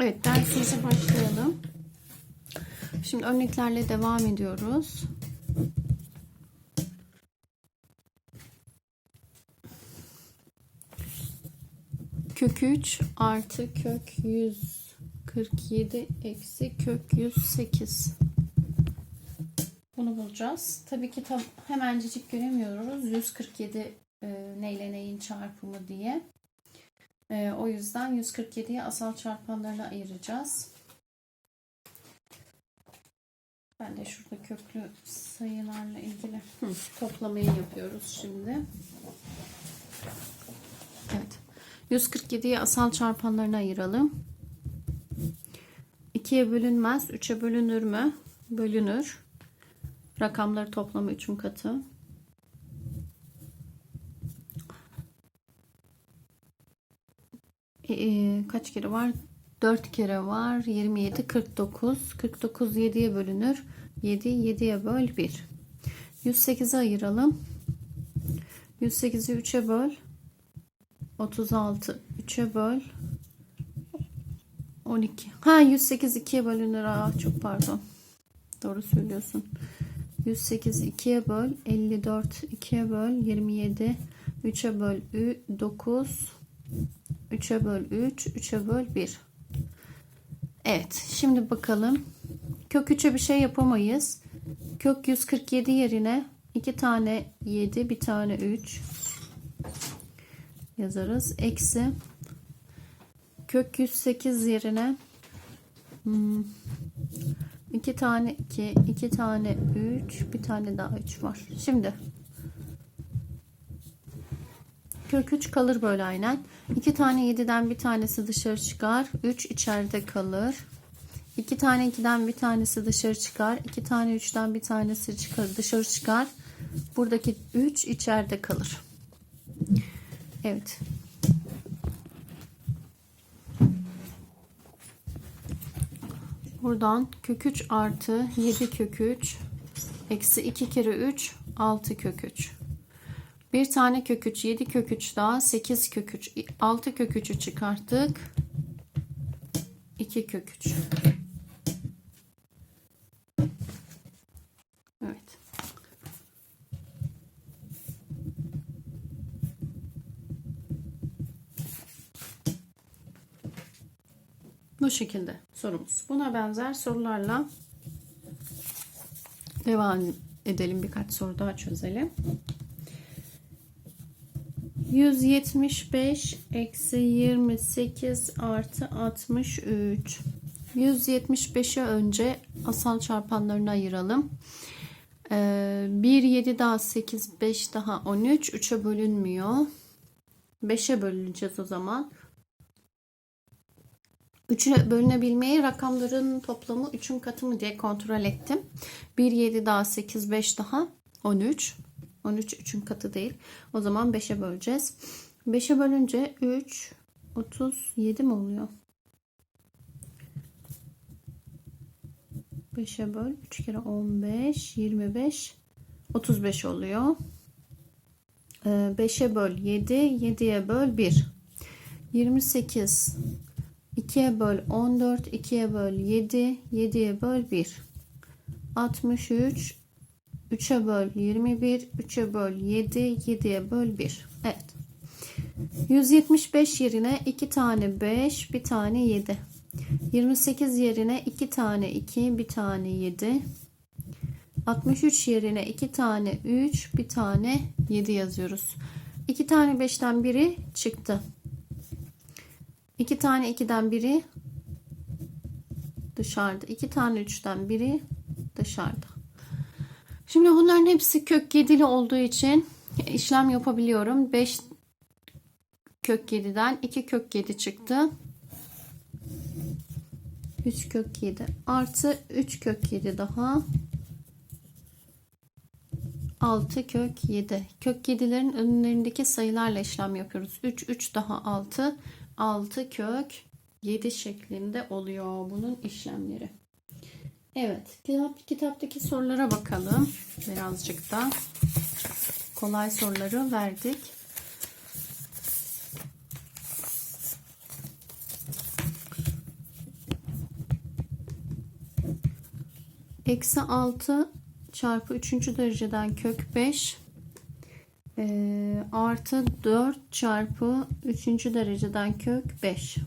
Evet dersimize başlayalım. Şimdi örneklerle devam ediyoruz. Kök 3 artı kök 147 eksi kök 108. Bunu bulacağız. Tabii ki tam hemencecik göremiyoruz. 147 e, neyle neyin çarpımı diye. E, o yüzden 147'yi asal çarpanlarına ayıracağız. Ben de şurada köklü sayılarla ilgili toplamayı yapıyoruz şimdi. Evet. 147'yi asal çarpanlarına ayıralım. 2'ye bölünmez. 3'e bölünür mü? Bölünür. Rakamları toplamı 3'ün katı. Ee, kaç kere var? 4 kere var. 27, 49. 49 7'ye bölünür. 7, 7'ye böl 1. 108'e ayıralım. 108'i 3'e böl. 36 3'e böl. 12. Ha 108 2'ye bölünür. Aa, çok pardon. Doğru söylüyorsun. 108 2'ye böl. 54 2'ye böl. 27 3'e böl 9 3'e böl 3 3'e böl 1. Evet. Şimdi bakalım. Kök 3'e bir şey yapamayız. Kök 147 yerine 2 tane 7 bir tane 3 yazarız. Eksi kök 108 yerine hmm, 2 tane 2 2 tane 3 bir tane daha 3 var. Şimdi kök 3 kalır böyle aynen. 2 tane 7'den bir tanesi dışarı çıkar. 3 içeride kalır. 2 tane 2'den bir tanesi dışarı çıkar. 2 tane 3'ten bir tanesi çıkar, dışarı çıkar. Buradaki 3 içeride kalır. Evet. Buradan kök 3 artı 7 kök 3 eksi 2 kere 3 6 kök 3. Bir tane kök 3 7 kök 3 daha 8 kök 3 6 kök 3'ü çıkarttık. 2 kök 3. Evet. Bu şekilde sorumuz. Buna benzer sorularla devam edelim. Birkaç soru daha çözelim. 175 eksi 28 artı 63. 175'e önce asal çarpanlarını ayıralım. Ee, 1, 7 daha 8, 5 daha 13. 3'e bölünmüyor. 5'e bölüneceğiz o zaman. 3'e bölünebilmeyi rakamların toplamı 3'ün katı mı diye kontrol ettim. 1, 7 daha 8, 5 daha 13. 13 3'ün katı değil. O zaman 5'e böleceğiz. 5'e bölünce 3, 37 mi oluyor? 5'e böl. 3 kere 15, 25, 35 oluyor. 5'e böl 7, 7'ye böl 1. 28, 2'ye böl 14, 2'ye böl 7, 7'ye böl 1. 63, 3'e böl 21, 3'e böl 7, 7'ye böl 1. Evet. 175 yerine 2 tane 5, bir tane 7. 28 yerine 2 tane 2, bir tane 7. 63 yerine 2 tane 3, bir tane 7 yazıyoruz. 2 tane 5'ten biri çıktı. 2 tane 2'den biri dışarıda. 2 tane 3'ten biri dışarıda. Şimdi bunların hepsi kök 7'li olduğu için işlem yapabiliyorum. 5 kök 7'den 2 kök 7 çıktı. 3 kök 7 artı 3 kök 7 daha 6 kök 7. Kök 7'lerin önlerindeki sayılarla işlem yapıyoruz. 3 3 daha 6 6 kök 7 şeklinde oluyor bunun işlemleri. Evet, kitap, kitaptaki sorulara bakalım. Birazcık da kolay soruları verdik. Eksi 6 çarpı 3. dereceden kök 5 e, artı 4 çarpı 3. dereceden kök 5.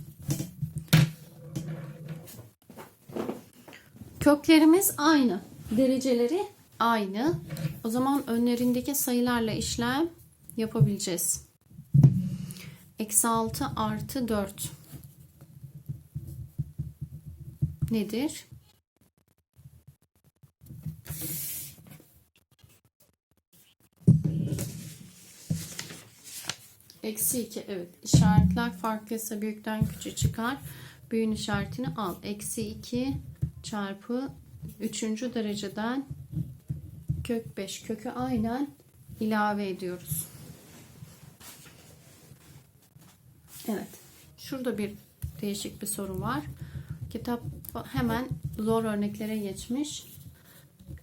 Köklerimiz aynı. Dereceleri aynı. O zaman önlerindeki sayılarla işlem yapabileceğiz. Eksi 6 artı 4 nedir? Eksi 2 evet işaretler farklıysa büyükten küçüğe çıkar. Büyüğün işaretini al. Eksi 2 çarpı 3. dereceden kök 5 kökü aynen ilave ediyoruz. Evet. Şurada bir değişik bir soru var. Kitap hemen zor örneklere geçmiş.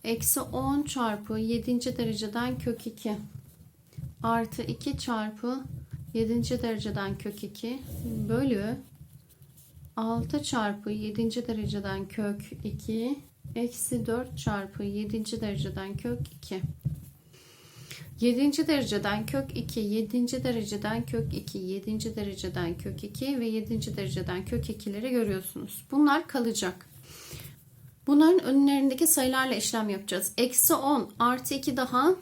Eksi 10 çarpı 7. dereceden kök 2 artı 2 çarpı 7. dereceden kök 2 bölü 6 çarpı 7. dereceden kök 2 eksi 4 çarpı 7. dereceden kök 2 7. dereceden kök 2 7. dereceden kök 2 7. dereceden kök 2 ve 7. dereceden kök 2'leri görüyorsunuz. Bunlar kalacak. Bunların önlerindeki sayılarla işlem yapacağız. Eksi 10 artı 2 daha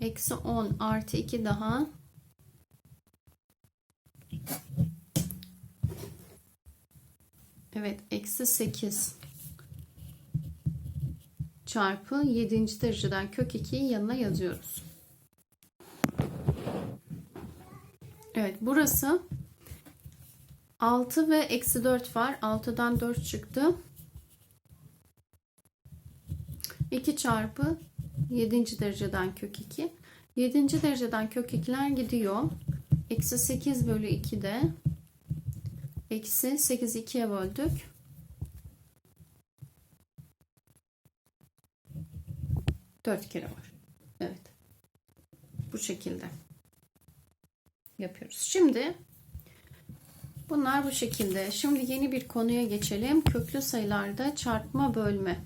Eksi 10 artı 2 daha Evet eksi 8 çarpı 7. dereceden kök 2'yi yanına yazıyoruz. Evet burası 6 ve eksi 4 var. 6'dan 4 çıktı. 2 çarpı 7. dereceden kök 2. 7. dereceden kök 2'ler gidiyor. Eksi 8 bölü 2 de eksi 8'i 2'ye böldük. Dört kere var. Evet. Bu şekilde yapıyoruz. Şimdi bunlar bu şekilde. Şimdi yeni bir konuya geçelim. Köklü sayılarda çarpma bölme.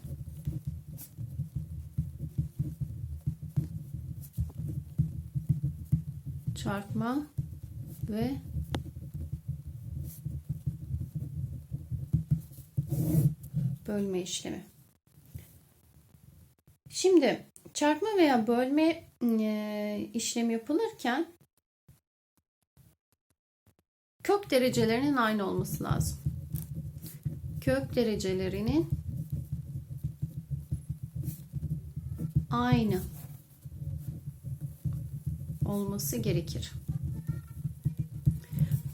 çarpma ve bölme işlemi. Şimdi çarpma veya bölme e, işlemi yapılırken kök derecelerinin aynı olması lazım. Kök derecelerinin aynı olması gerekir.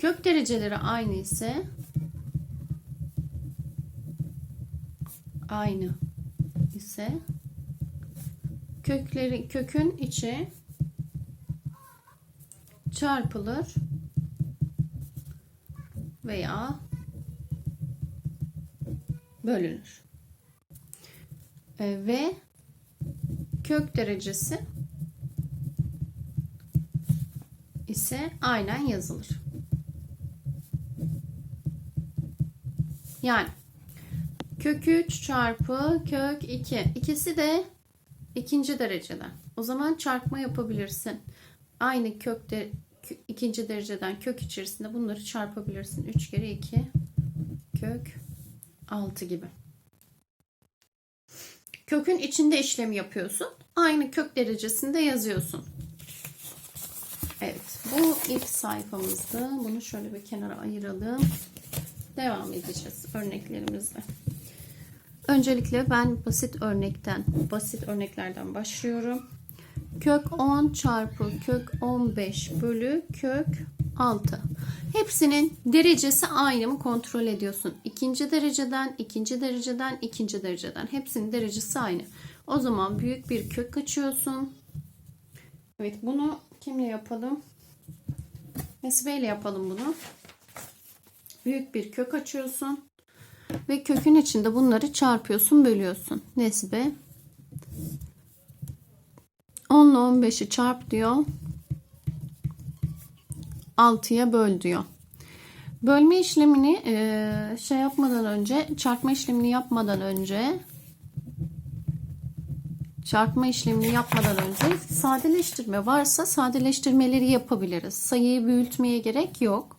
Kök dereceleri aynı ise aynı ise kökleri kökün içi çarpılır veya bölünür. E, ve kök derecesi ise aynen yazılır. Yani kök 3 çarpı kök 2. İkisi de ikinci dereceden. O zaman çarpma yapabilirsin. Aynı kökte ikinci dereceden kök içerisinde bunları çarpabilirsin. 3 kere 2 kök 6 gibi. Kökün içinde işlem yapıyorsun. Aynı kök derecesinde yazıyorsun. Evet. Bu ilk sayfamızdı. Bunu şöyle bir kenara ayıralım. Devam edeceğiz örneklerimizle. Öncelikle ben basit örnekten, basit örneklerden başlıyorum. Kök 10 çarpı kök 15 bölü kök 6. Hepsinin derecesi aynı mı kontrol ediyorsun. İkinci dereceden, ikinci dereceden, ikinci dereceden. Hepsinin derecesi aynı. O zaman büyük bir kök açıyorsun. Evet bunu kimle yapalım? Nesibe ile yapalım bunu. Büyük bir kök açıyorsun. Ve kökün içinde bunları çarpıyorsun, bölüyorsun. Nesibe 10 ile 15'i çarp diyor. 6'ya böl diyor. Bölme işlemini e, şey yapmadan önce, çarpma işlemini yapmadan önce çarpma işlemini yapmadan önce sadeleştirme varsa sadeleştirmeleri yapabiliriz. Sayıyı büyütmeye gerek yok.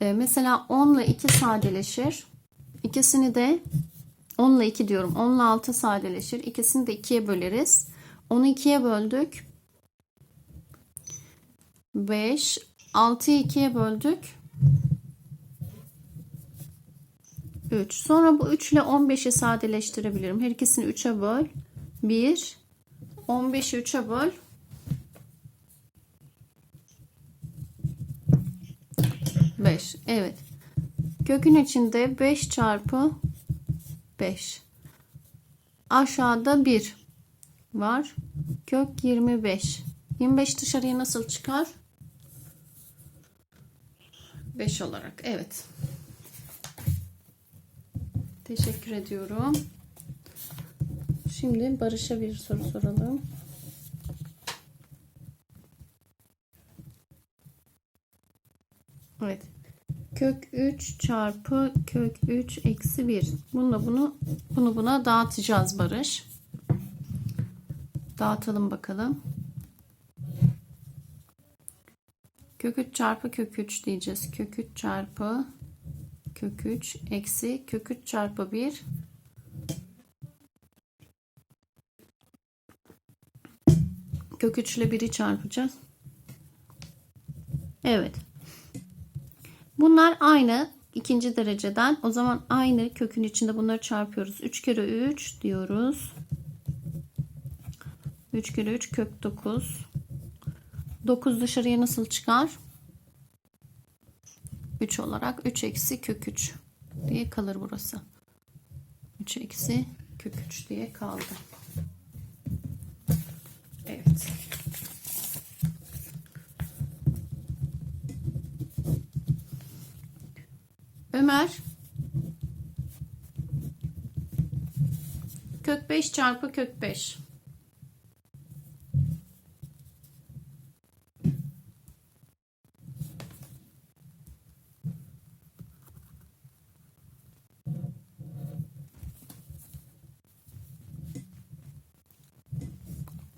E, mesela 10 ile 2 sadeleşir. İkisini de 10 ile 2 diyorum. 10 ile 6 sadeleşir. İkisini de 2'ye böleriz. 10'u 2'ye böldük. 5. 6'yı 2'ye böldük. 3. Sonra bu 3 ile 15'i sadeleştirebilirim. Her ikisini 3'e böl. 1. 15'i 3'e böl. 5. Evet. Kökün içinde 5 çarpı 5. Aşağıda 1 var. Kök 25. 25 dışarıya nasıl çıkar? 5 olarak. Evet. Teşekkür ediyorum. Şimdi Barış'a bir soru soralım. Evet. Kök 3 çarpı kök 3 eksi 1. Bununla bunu bunu buna dağıtacağız Barış. Dağıtalım bakalım. Kök 3 çarpı kök 3 diyeceğiz. Kök 3 çarpı kök 3 eksi kök 3 çarpı 1 kök 3 ile 1'i çarpacağız. Evet. Bunlar aynı ikinci dereceden. O zaman aynı kökün içinde bunları çarpıyoruz. 3 kere 3 diyoruz. 3 kere 3 kök 9. 9 dışarıya nasıl çıkar? 3 olarak 3 eksi kök 3 diye kalır burası. 3 eksi kök 3 diye kaldı. Evet. Ömer kök 5 çarpı kök 5.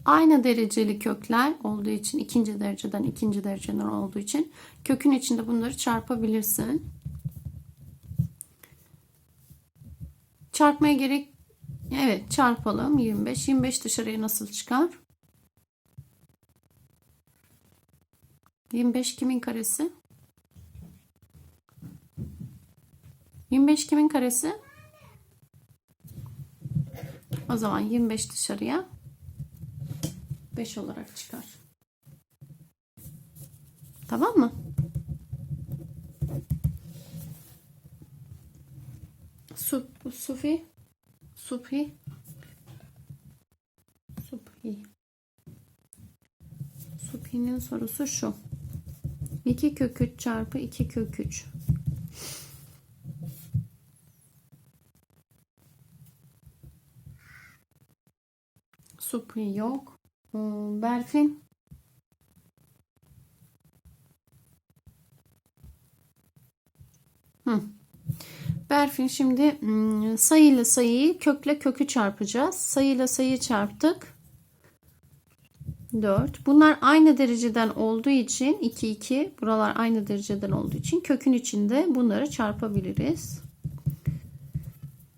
Aynı dereceli kökler olduğu için ikinci dereceden ikinci dereceden olduğu için kökün içinde bunları çarpabilirsin. Çarpmaya gerek evet çarpalım. 25 25 dışarıya nasıl çıkar? 25 kimin karesi? 25 kimin karesi? O zaman 25 dışarıya 5 olarak çıkar. Tamam mı Sup, sufi Subhi Subhi Subhi'nin sorusu şu. 2 kök 3 çarpı 2 kök 3 Subhi yok. Hmm, Berfin Hı. Berfin şimdi hmm, sayıyla sayıyı kökle kökü çarpacağız. Sayıyla sayıyı çarptık. 4. Bunlar aynı dereceden olduğu için 2 2 buralar aynı dereceden olduğu için kökün içinde bunları çarpabiliriz.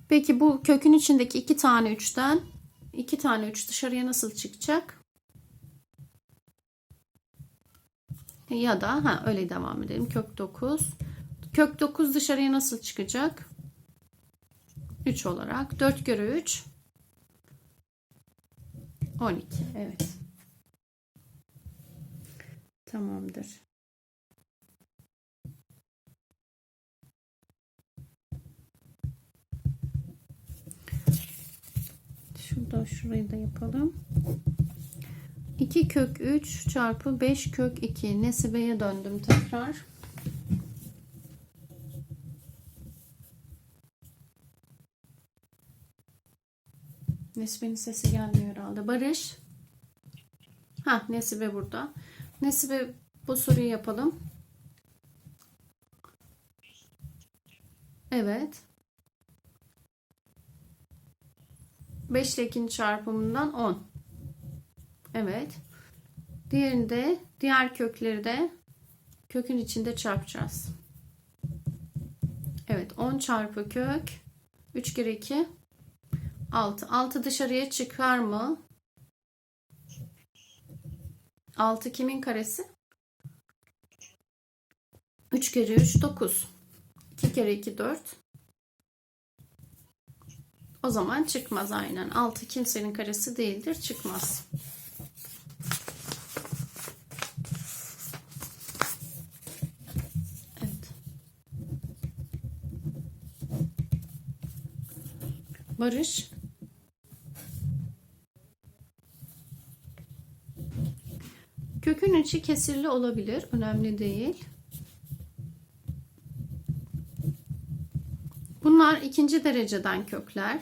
Peki bu kökün içindeki 2 tane 3'ten 2 tane 3 dışarıya nasıl çıkacak? Ya da ha öyle devam edelim. Kök 9. Kök 9 dışarıya nasıl çıkacak? 3 olarak. 4 kere 3 12. Evet. Tamamdır. Şurada şurayı da yapalım. 2 kök 3 çarpı 5 kök 2 nesibeye döndüm tekrar. Nesibe'nin sesi gelmiyor herhalde. Barış. Ha Nesibe burada. Nesibe bu soruyu yapalım. Evet. 5 ile 2'nin çarpımından 10. Evet. Diğerinde diğer kökleri de kökün içinde çarpacağız. Evet 10 çarpı kök 3 kere 2 6. 6 dışarıya çıkar mı? 6 kimin karesi? 3 kere 3 9. 2 kere 2 4. O zaman çıkmaz aynen. 6 kimsenin karesi değildir. Çıkmaz. Evet. Barış. Kökün içi kesirli olabilir. Önemli değil. Bunlar ikinci dereceden kökler.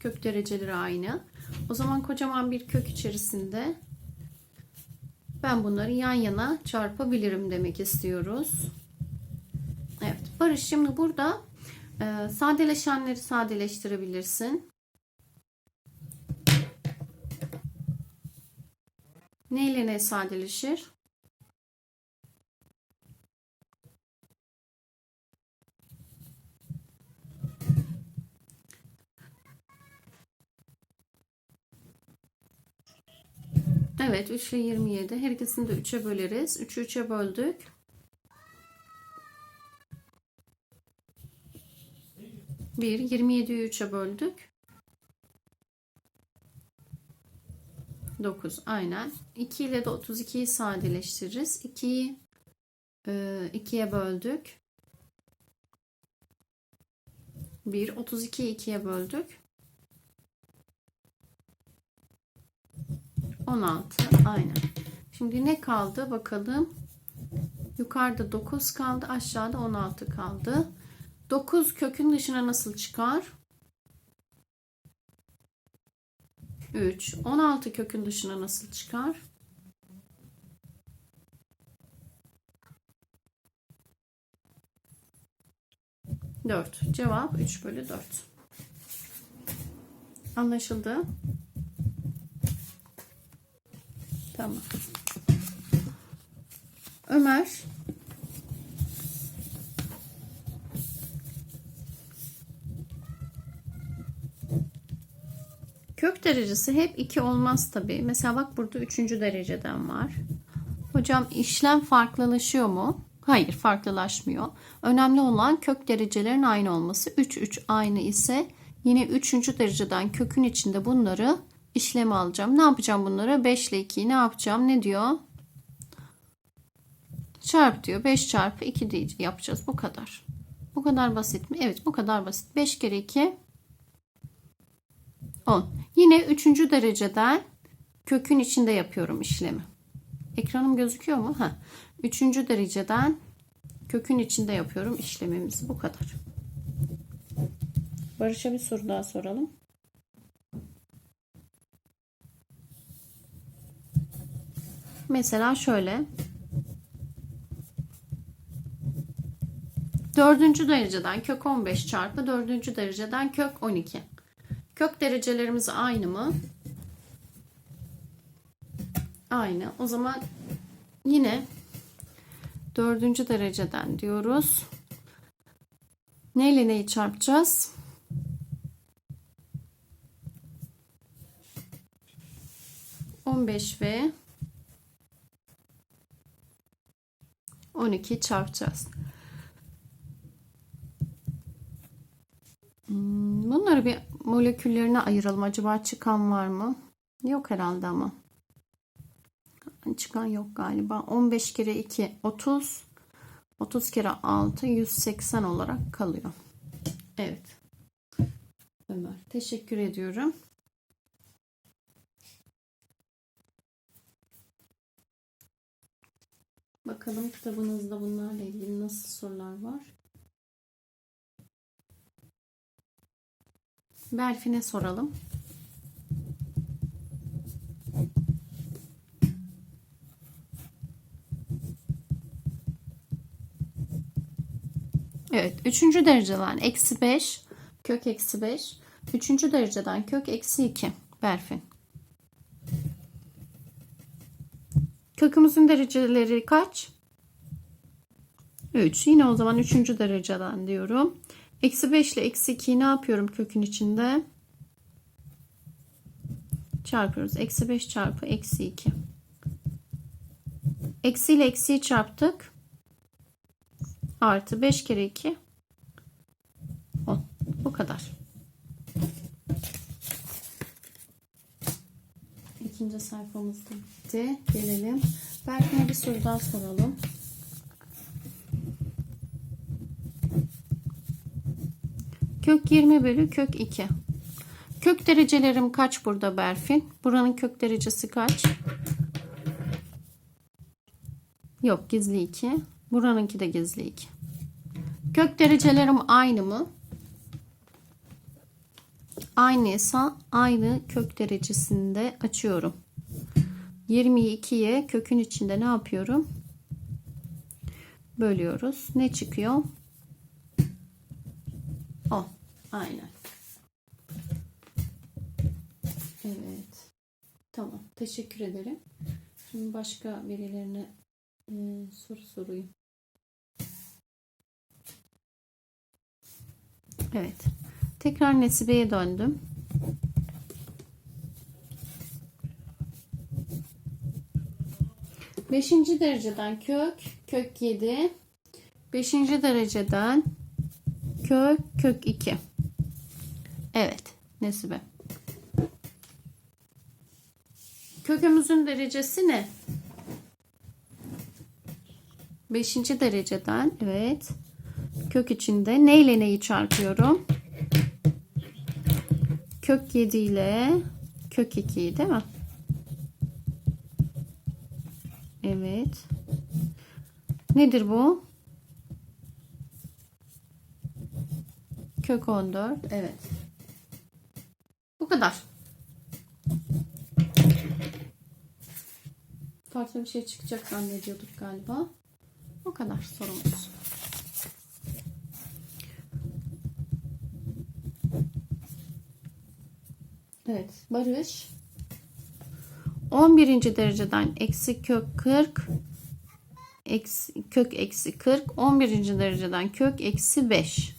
Kök dereceleri aynı. O zaman kocaman bir kök içerisinde ben bunları yan yana çarpabilirim demek istiyoruz. Evet. Barış şimdi burada e, sadeleşenleri sadeleştirebilirsin. Ne ile ne sadeleşir? Evet 3 ile 27. Her ikisini de 3'e böleriz. 3'ü 3'e böldük. Bir 27'yi 3'e böldük. 9 aynen. 2 ile de 32'yi sadeleştiririz. 2'yi 2'ye böldük. 1 32'yi 2'ye böldük. 16 aynen. Şimdi ne kaldı bakalım. Yukarıda 9 kaldı. Aşağıda 16 kaldı. 9 kökün dışına nasıl çıkar? 3. 16 kökün dışına nasıl çıkar? Dört. Cevap 3 bölü 4. Anlaşıldı. Tamam. Ömer. Kök derecesi hep 2 olmaz tabi. Mesela bak burada 3. dereceden var. Hocam işlem farklılaşıyor mu? Hayır farklılaşmıyor. Önemli olan kök derecelerin aynı olması. 3 3 aynı ise yine 3. dereceden kökün içinde bunları işlemi alacağım. Ne yapacağım bunları? 5 ile 2'yi ne yapacağım? Ne diyor? Çarp diyor. 5 çarpı 2 diye yapacağız. Bu kadar. Bu kadar basit mi? Evet bu kadar basit. 5 kere 2 10. Yine 3. dereceden kökün içinde yapıyorum işlemi. Ekranım gözüküyor mu? Ha. 3. dereceden kökün içinde yapıyorum işlemimizi. Bu kadar. Barış'a bir soru daha soralım. Mesela şöyle. Dördüncü dereceden kök 15 çarpı dördüncü dereceden kök 12. Kök derecelerimiz aynı mı? Aynı. O zaman yine dördüncü dereceden diyoruz. Neyle neyi çarpacağız? On beş ve 12 çarpacağız. Hmm, bunları bir moleküllerine ayıralım. Acaba çıkan var mı? Yok herhalde ama. Çıkan yok galiba. 15 kere 2 30. 30 kere 6 180 olarak kalıyor. Evet. Ömer teşekkür ediyorum. Bakalım kitabınızda bunlarla ilgili nasıl sorular var. Berfin'e soralım. Evet. Üçüncü dereceden eksi 5. Kök eksi 5. Üçüncü dereceden kök eksi 2. Berfin. Kökümüzün dereceleri kaç? 3. Yine o zaman üçüncü dereceden diyorum. Eksi 5 ile eksi 2'yi ne yapıyorum kökün içinde? Çarpıyoruz. Eksi 5 çarpı eksi 2. Eksi ile eksiyi çarptık. Artı 5 kere 2. 10. Bu kadar. İkinci sayfamız da bitti. Gelelim. Belki bir soru daha soralım. Kök 20 bölü kök 2. Kök derecelerim kaç burada Berfin? Buranın kök derecesi kaç? Yok gizli 2. Buranınki de gizli 2. Kök derecelerim aynı mı? Aynıysa aynı kök derecesinde açıyorum. 22'ye kökün içinde ne yapıyorum? Bölüyoruz. Ne çıkıyor? 10. Aynen. Evet. Tamam. Teşekkür ederim. Şimdi başka verilerine e, soru sorayım. Evet. Tekrar Nesibe'ye döndüm. Beşinci dereceden kök, kök 7. Beşinci dereceden kök, kök 2. Evet, Nesibe. Kökümüzün derecesi ne? Beşinci dereceden, evet. Kök içinde ne ile neyi çarpıyorum? Kök 7 ile kök 2'yi değil mi? Evet. Nedir bu? Kök 14. Evet. Bu kadar. Farklı bir şey çıkacak zannediyorduk galiba. O kadar sorumuz. Evet. Barış. 11. dereceden eksi kök 40 eksi, kök eksi 40 11. dereceden kök eksi 5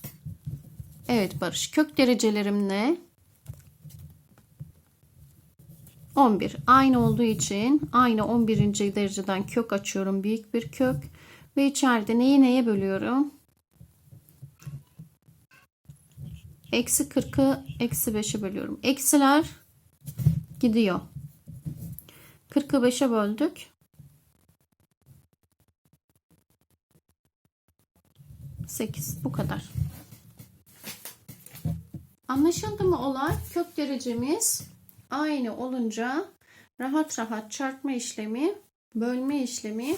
Evet Barış kök derecelerim ne 11 aynı olduğu için aynı 11. dereceden kök açıyorum büyük bir kök ve içeride neyi neye bölüyorum eksi 40'ı eksi 5'e bölüyorum eksiler gidiyor 40'ı 5'e böldük. 8 bu kadar. Anlaşıldı mı olay? Kök derecemiz aynı olunca rahat rahat çarpma işlemi, bölme işlemi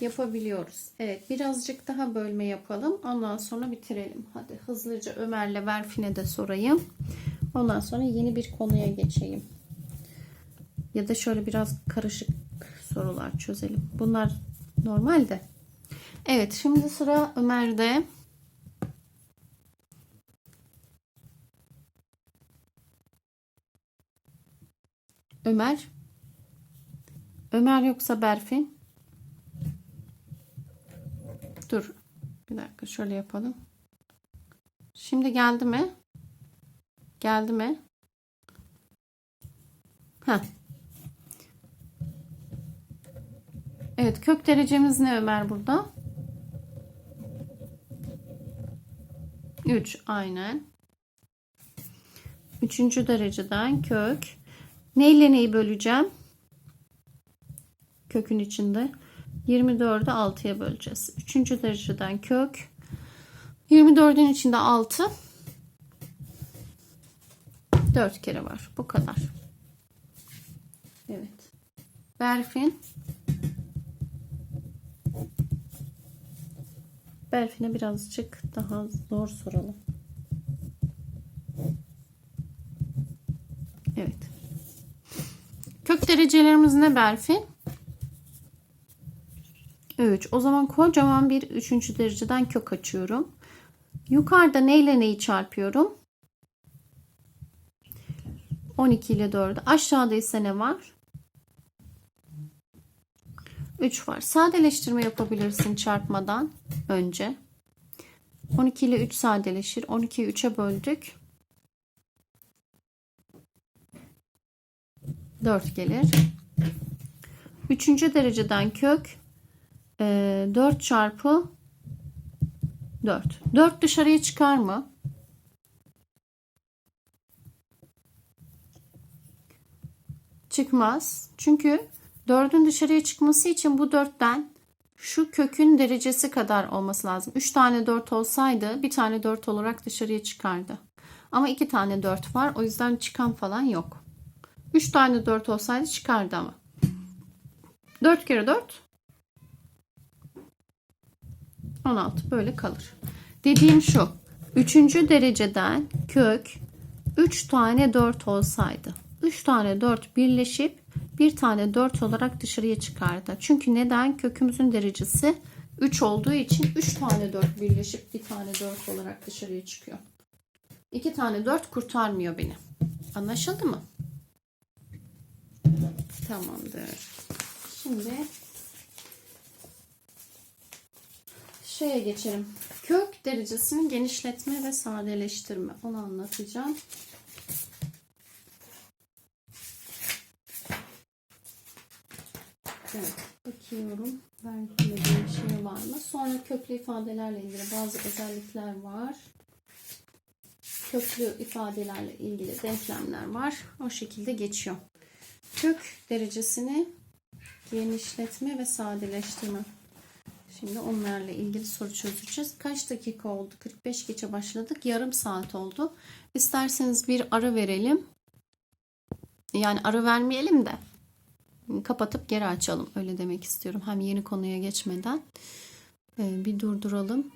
yapabiliyoruz. Evet birazcık daha bölme yapalım. Ondan sonra bitirelim. Hadi hızlıca Ömer'le Berfin'e de sorayım. Ondan sonra yeni bir konuya geçeyim. Ya da şöyle biraz karışık sorular çözelim. Bunlar normal de. Evet şimdi sıra Ömer'de. Ömer. Ömer yoksa Berfin. Dur. Bir dakika şöyle yapalım. Şimdi geldi mi? Geldi mi? Ha. Evet kök derecemiz ne Ömer burada? 3 aynen. Üçüncü dereceden kök. Ne ile neyi böleceğim? Kökün içinde. 24'ü 6'ya böleceğiz. Üçüncü dereceden kök. 24'ün içinde 6. 4 kere var. Bu kadar. Evet. Berfin. Berfin'e birazcık daha zor soralım. Evet. Kök derecelerimiz ne Berfin? 3. 3. O zaman kocaman bir 3. dereceden kök açıyorum. Yukarıda neyle neyi çarpıyorum? 12 ile 4'ü. Aşağıda ise ne var? 3 var. Sadeleştirme yapabilirsin çarpmadan önce. 12 ile 3 sadeleşir. 12'yi 3'e böldük. 4 gelir. Üçüncü dereceden kök e, 4 çarpı 4. 4 dışarıya çıkar mı? Çıkmaz. Çünkü 4'ün dışarıya çıkması için bu 4'ten şu kökün derecesi kadar olması lazım. 3 tane 4 olsaydı bir tane 4 olarak dışarıya çıkardı. Ama 2 tane 4 var. O yüzden çıkan falan yok. 3 tane 4 olsaydı çıkardı ama. 4 kere 4 16 böyle kalır. Dediğim şu. 3. dereceden kök 3 tane 4 olsaydı 3 tane 4 birleşip bir tane 4 olarak dışarıya çıkardı. Çünkü neden? Kökümüzün derecesi 3 olduğu için 3 tane 4 birleşip bir tane 4 olarak dışarıya çıkıyor. 2 tane 4 kurtarmıyor beni. Anlaşıldı mı? Tamamdır. Şimdi şeye geçelim. Kök derecesini genişletme ve sadeleştirme. Onu anlatacağım. Evet, bakıyorum. Verdiğim bir şey var mı? Sonra köklü ifadelerle ilgili bazı özellikler var. Köklü ifadelerle ilgili denklemler var. O şekilde geçiyor. Kök derecesini genişletme ve sadeleştirme. Şimdi onlarla ilgili soru çözeceğiz. Kaç dakika oldu? 45 geçe başladık. Yarım saat oldu. İsterseniz bir ara verelim. Yani ara vermeyelim de kapatıp geri açalım. Öyle demek istiyorum. Hem yeni konuya geçmeden Ee, bir durduralım.